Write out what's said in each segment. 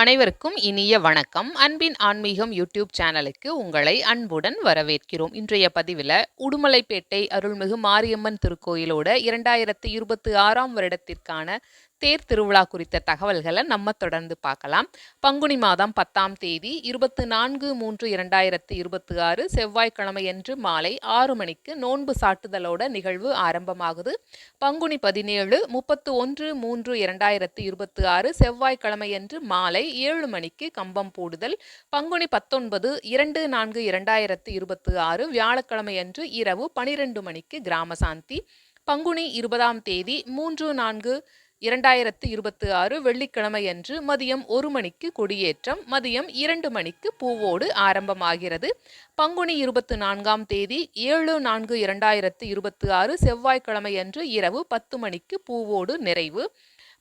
அனைவருக்கும் இனிய வணக்கம். அன்பின் ஆன்மீகம் யூடியூப் சேனலுக்கு உங்களை அன்புடன் வரவேற்கிறோம். இன்றைய பதிவில் உடுமலைப்பேட்டை அருள்மிகு மாரியம்மன் திருக்கோயிலோட இரண்டாயிரத்தி இருபத்தி ஆறாம் வருடத்திற்கான தேர் திருவிழா குறித்த தகவல்களை நம்ம தொடர்ந்து பார்க்கலாம். பங்குனி மாதம் பத்தாம் தேதி இருபத்தி நான்கு மூன்று இரண்டாயிரத்தி இருபத்தி ஆறு செவ்வாய்க்கிழமையன்று மாலை ஆறு மணிக்கு நோன்பு சாட்டுதலோட நிகழ்வு ஆரம்பமாகுது. பங்குனி பதினேழு முப்பத்து ஒன்று மூன்று இரண்டாயிரத்தி இருபத்தி ஆறு செவ்வாய்க்கிழமையன்று மாலை ஏழு மணிக்கு கம்பம் போடுதல். பங்குனி பத்தொன்பது இரண்டு நான்கு இரண்டாயிரத்தி இருபத்தி ஆறு வியாழக்கிழமையன்று இரவு பனிரெண்டு மணிக்கு கிராம சாந்தி பங்குனி இருபதாம் தேதி மூன்று நான்கு இரண்டாயிரத்து இருபத்தி ஆறு வெள்ளிக்கிழமையன்று மதியம் ஒரு மணிக்கு கொடியேற்றம் மதியம் இரண்டு மணிக்கு பூவோடு ஆரம்பமாகிறது. பங்குனி இருபத்தி நான்காம் தேதி ஏழு நான்கு இரண்டாயிரத்து இருபத்தி ஆறு செவ்வாய்க்கிழமையன்று இரவு பத்து மணிக்கு பூவோடு நிறைவு.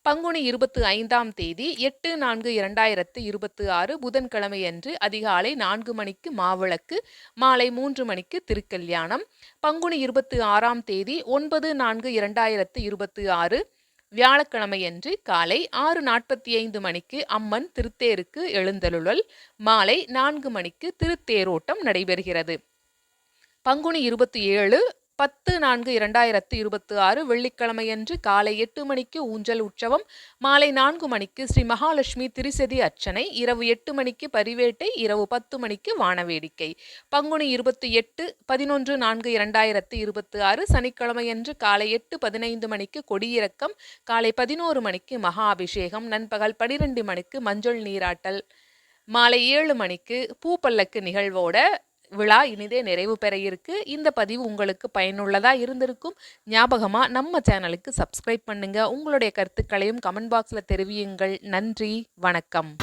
பங்குனி இருபத்தி ஐந்தாம் தேதி எட்டு நான்கு இரண்டாயிரத்து இருபத்தி ஆறு புதன்கிழமையன்று அதிகாலை நான்கு மணிக்கு மாவிளக்கு மாலை மூன்று மணிக்கு திருக்கல்யாணம். பங்குனி இருபத்தி ஆறாம் தேதி ஒன்பது நான்கு இரண்டாயிரத்து இருபத்தி ஆறு வியாழக்கிழமையன்று காலை ஆறு நாற்பத்தி ஐந்து மணிக்கு அம்மன் திருத்தேருக்கு எழுந்தருளல் மாலை நான்கு மணிக்கு திருத்தேரோட்டம் நடைபெறுகிறது. பங்குனி இருபத்தி ஏழு பத்து நான்கு இரண்டாயிரத்து இருபத்தி ஆறு வெள்ளிக்கிழமையன்று காலை எட்டு மணிக்கு ஊஞ்சல் உற்சவம் மாலை நான்கு மணிக்கு ஸ்ரீ மகாலட்சுமி திரிசதி அர்ச்சனை இரவு எட்டு மணிக்கு பரிவேட்டை இரவு பத்து மணிக்கு வானவேடிக்கை. பங்குனி இருபத்தி எட்டு பதினொன்று நான்கு இரண்டாயிரத்து இருபத்தி ஆறு சனிக்கிழமையன்று காலை எட்டு பதினைந்து மணிக்கு கொடியிறக்கம் காலை பதினோரு மணிக்கு மகா அபிஷேகம் நண்பகல் பனிரெண்டு மணிக்கு மஞ்சள் நீராட்டல் மாலை ஏழு மணிக்கு பூப்பல்லக்கு நிகழ்வோட விழா இனிதே நிறைவு பெற இருக்கு. இந்த பதிவு உங்களுக்கு பயனுள்ளதா இருந்திருக்கும். ஞாபகமா நம்ம சேனலுக்கு சப்ஸ்கிரைப் பண்ணுங்க. உங்களுடைய கருத்துக்களையும் கமெண்ட் பாக்ஸ்ல தெரிவியுங்கள். நன்றி. வணக்கம்.